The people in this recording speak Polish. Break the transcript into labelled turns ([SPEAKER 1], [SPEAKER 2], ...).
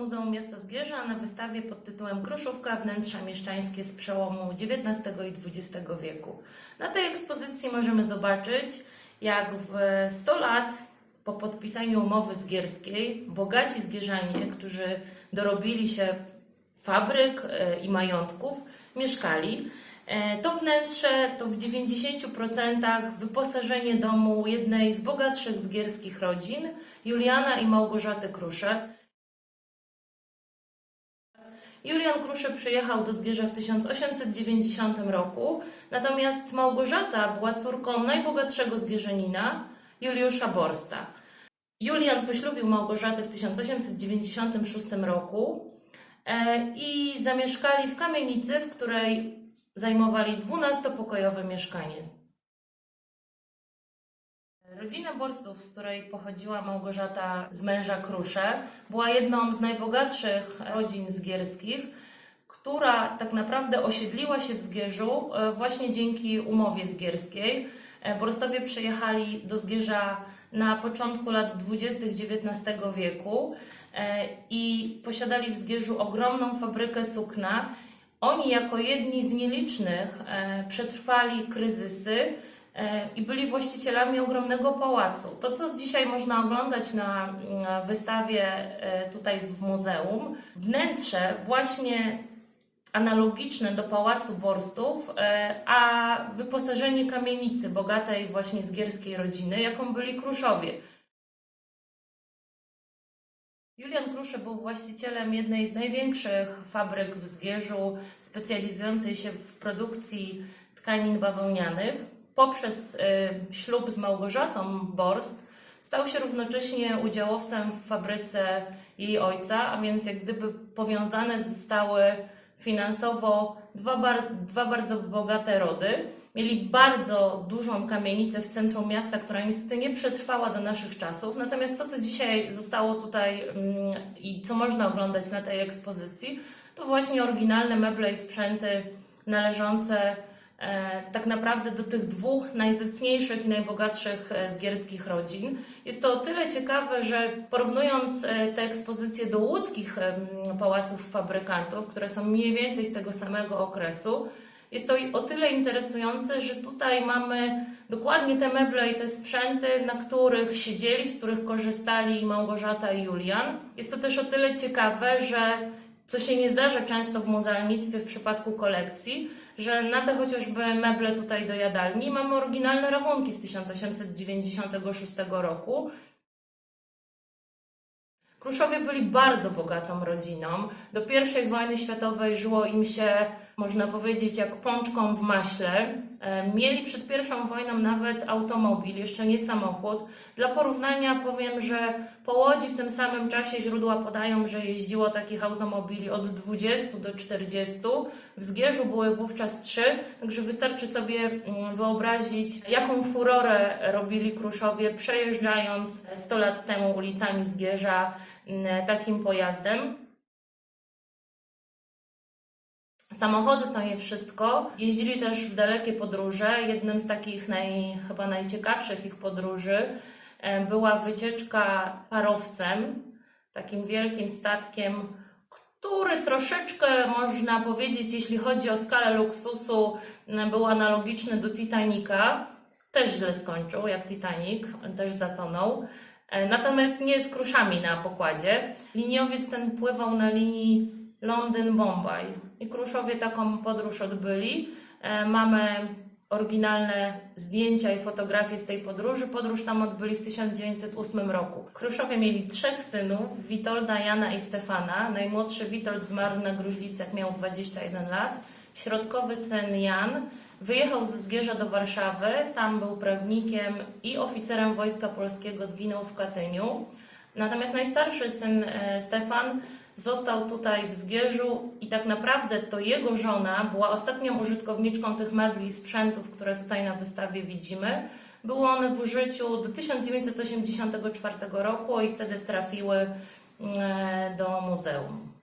[SPEAKER 1] Muzeum Miasta Zgierza na wystawie pod tytułem Kruszówka wnętrza mieszczańskie z przełomu XIX i XX wieku. Na tej ekspozycji możemy zobaczyć, jak w 100 lat po podpisaniu umowy zgierskiej bogaci zgierzanie, którzy dorobili się fabryk e, i majątków, mieszkali. E, To wnętrze to w 90% wyposażenie domu jednej z bogatszych zgierskich rodzin, Juliana i Małgorzaty Krusze. Julian Krusze przyjechał do Zgierza w 1890 roku, natomiast Małgorzata była córką najbogatszego zgierzanina, Juliusza Borsta. Julian poślubił Małgorzatę w 1896 roku e, i zamieszkali w kamienicy, w której zajmowali 12-pokojowe mieszkanie. Rodzina Borstów, z której pochodziła Małgorzata z męża Krusze, była jedną z najbogatszych rodzin zgierskich, która tak naprawdę osiedliła się w Zgierzu e, właśnie dzięki umowie zgierskiej. E, Borstowie przyjechali do Zgierza na początku lat 20. XIX wieku e, i posiadali w Zgierzu ogromną fabrykę sukna. Oni jako jedni z nielicznych przetrwali kryzysy i byli właścicielami ogromnego pałacu. To, co dzisiaj można oglądać na wystawie e, tutaj w muzeum, wnętrze właśnie analogiczne do pałacu Borstów, e, a wyposażenie kamienicy bogatej właśnie zgierskiej rodziny, jaką byli Kruszowie. Julian Krusze był właścicielem jednej z największych fabryk w Zgierzu, specjalizującej się w produkcji tkanin bawełnianych. Poprzez y, ślub z Małgorzatą Borst stał się równocześnie udziałowcem w fabryce jej ojca, a więc jak gdyby powiązane zostały finansowo dwa, bar- dwa bardzo bogate rody. Mieli bardzo dużą kamienicę w centrum miasta, która niestety nie przetrwała do naszych czasów. Natomiast to, co dzisiaj zostało tutaj mm, i co można oglądać na tej ekspozycji, to właśnie oryginalne meble i sprzęty należące tak naprawdę do tych dwóch najzycniejszych i najbogatszych e, zgierskich rodzin. Jest to o tyle ciekawe, że porównując e, te ekspozycje do łódzkich pałaców fabrykantów, które są mniej więcej z tego samego okresu, jest to o tyle interesujące, że tutaj mamy dokładnie te meble i te sprzęty, na których siedzieli, z których korzystali Małgorzata i Julian. Jest to też o tyle ciekawe, że co się nie zdarza często w muzealnictwie w przypadku kolekcji, że na te chociażby meble tutaj do jadalni mamy oryginalne rachunki z 1896 roku. Kruszowie byli bardzo bogatą rodziną. Do I wojny światowej żyło im się, można powiedzieć, jak pączką w maśle. E, Mieli przed I wojną nawet automobil, jeszcze nie samochód. Dla porównania powiem, że po Łodzi w tym samym czasie źródła podają, że jeździło takich automobili od 20 do 40. W Zgierzu były wówczas trzy, także wystarczy sobie mm, wyobrazić, jaką furorę robili Kruszowie, przejeżdżając 100 lat temu ulicami Zgierza takim pojazdem. Samochody to nie wszystko. Jeździli też w dalekie podróże. Jednym z takich naj, chyba najciekawszych ich podróży e, była wycieczka parowcem, takim wielkim statkiem, który troszeczkę można powiedzieć, jeśli chodzi o skalę luksusu, był analogiczny do Titanica. Też źle skończył, jak Titanic, też zatonął. E, Natomiast nie z kruszami na pokładzie. Liniowiec ten pływał na linii Londyn-Bombaj. I Kruszowie taką podróż odbyli. E, Mamy oryginalne zdjęcia i fotografie z tej podróży. Podróż tam odbyli w 1908 roku. Kruszowie mieli trzech synów, Witolda, Jana i Stefana. Najmłodszy Witold zmarł na gruźlicach, miał 21 lat. Środkowy syn Jan wyjechał ze Zgierza do Warszawy. Tam był prawnikiem i oficerem Wojska Polskiego, zginął w Katyniu. Natomiast najstarszy syn e, Stefan został tutaj w Zgierzu i tak naprawdę to jego żona była ostatnią użytkowniczką tych mebli i sprzętów, które tutaj na wystawie widzimy. Były one w użyciu do 1984 roku i wtedy trafiły e, do muzeum.